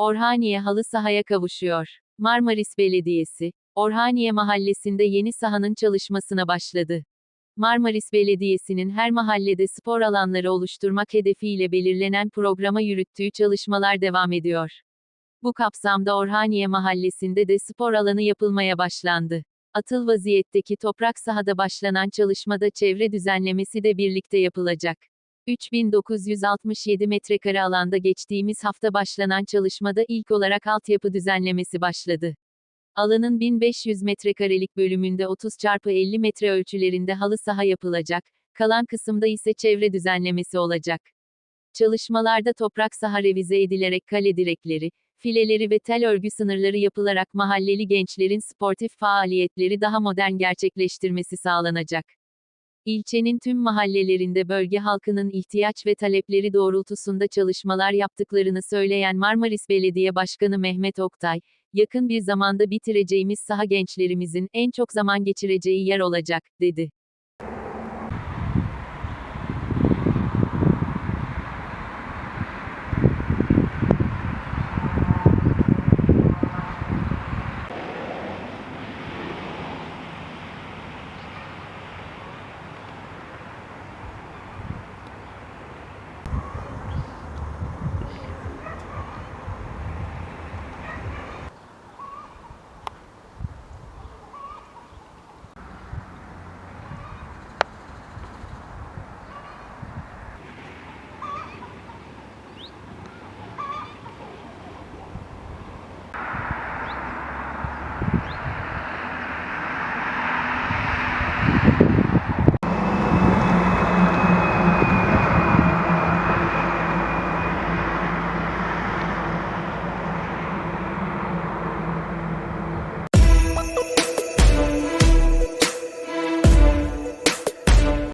Orhaniye halı sahaya kavuşuyor. Marmaris Belediyesi, Orhaniye Mahallesi'nde yeni sahanın çalışmasına başladı. Marmaris Belediyesi'nin her mahallede spor alanları oluşturmak hedefiyle belirlenen programa yürüttüğü çalışmalar devam ediyor. Bu kapsamda Orhaniye Mahallesi'nde de spor alanı yapılmaya başlandı. Atıl vaziyetteki toprak sahada başlanan çalışmada çevre düzenlemesi de birlikte yapılacak. 3967 metrekare alanda geçtiğimiz hafta başlanan çalışmada ilk olarak altyapı düzenlemesi başladı. Alanın 1500 metrekarelik bölümünde 30 çarpı 50 metre ölçülerinde halı saha yapılacak, kalan kısımda ise çevre düzenlemesi olacak. Çalışmalarda toprak saha revize edilerek kale direkleri, fileleri ve tel örgü sınırları yapılarak mahalleli gençlerin sportif faaliyetleri daha modern gerçekleştirmesi sağlanacak. İlçenin tüm mahallelerinde bölge halkının ihtiyaç ve talepleri doğrultusunda çalışmalar yaptıklarını söyleyen Marmaris Belediye Başkanı Mehmet Oktay, yakın bir zamanda bitireceğimiz saha gençlerimizin en çok zaman geçireceği yer olacak, dedi.